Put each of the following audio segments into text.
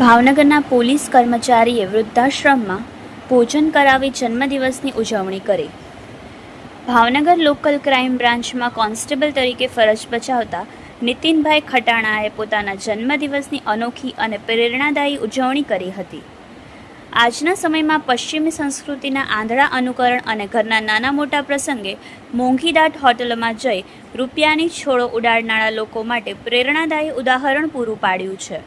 ભાવનગરના પોલીસ કર્મચારીએ વૃદ્ધાશ્રમમાં ભોજન કરાવી જન્મદિવસની ઉજવણી કરી. ભાવનગર લોકલ ક્રાઇમ બ્રાન્ચમાં કોન્સ્ટેબલ તરીકે ફરજ બજાવતા નીતિનભાઈ ખટાણાએ પોતાના જન્મદિવસની અનોખી અને પ્રેરણાદાયી ઉજવણી કરી હતી. આજના સમયમાં પશ્ચિમી સંસ્કૃતિના આંધળા અનુકરણ અને ઘરના નાના મોટા પ્રસંગે મોંઘીદાટ હોટલોમાં જઈ રૂપિયાની છોડો ઉડાડનારા લોકો માટે પ્રેરણાદાયી ઉદાહરણ પૂરું પાડ્યું છે.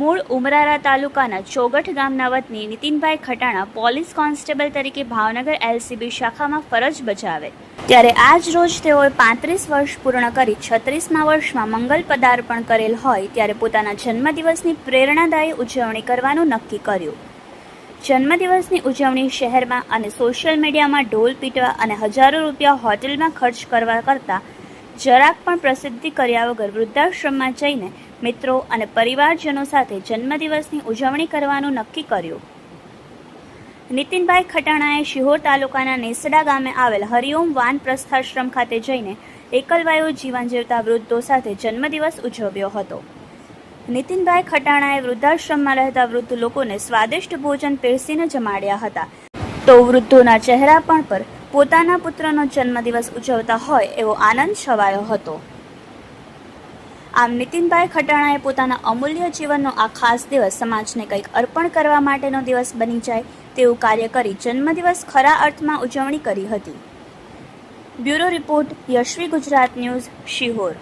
મૂળ ઉમરારા તાલુકાના ચોગઠ ગામના વતની નીતિનભાઈ ખટાણા પોલીસ કોન્સ્ટેબલ તરીકે ભાવનગર એલસીબી શાખામાં ફરજ બજાવે. ત્યારે આજ રોજ તેઓએ પાંત્રીસ વર્ષ પૂર્ણ કરી છત્રીસમા વર્ષમાં મંગલ પદાર્પણ કરેલ હોય ત્યારે પોતાના જન્મદિવસની પ્રેરણાદાયી ઉજવણી કરવાનું નક્કી કર્યું. જન્મદિવસની ઉજવણી શહેરમાં અને સોશિયલ મીડિયામાં ઢોલ પીટવા અને હજારો રૂપિયા હોટેલમાં ખર્ચ કરવા કરતાં જરાક પણ પ્રસિદ્ધિ કર્યા વગર વૃદ્ધાશ્રમમાં જઈને મિત્રો અને પરિવારજનો સાથે જન્મદિવસની ઉજવણી કરવાનું નક્કી કર્યું. નીતિનભાઈ ખટાણાએ શિહોર તાલુકાના નેસડા ગામે આવેલ હરિઓમ વાન પ્રસ્થાશ્રમ ખાતે જઈને એકલવાયુ જીવન જીવતા વૃદ્ધો સાથે જન્મદિવસ ઉજવ્યો હતો. નીતિનભાઈ ખટાણાએ વૃદ્ધાશ્રમમાં રહેતા વૃદ્ધ લોકોને સ્વાદિષ્ટ ભોજન પીરસીને જમાડ્યા હતા. તો વૃદ્ધોના ચહેરા પણ પર પોતાના પુત્રનો જન્મદિવસ ઉજવતા હોય એવો આનંદ છવાયો હતો. આમ નીતિનભાઈ ખટાણાએ પોતાના અમૂલ્ય જીવનનો આ ખાસ દિવસ સમાજને કંઈક અર્પણ કરવા માટેનો દિવસ બની જાય તેવું કાર્ય કરી જન્મદિવસ ખરા અર્થમાં ઉજવણી કરી હતી. Bureau report Yashvi Gujarat news, Sihor.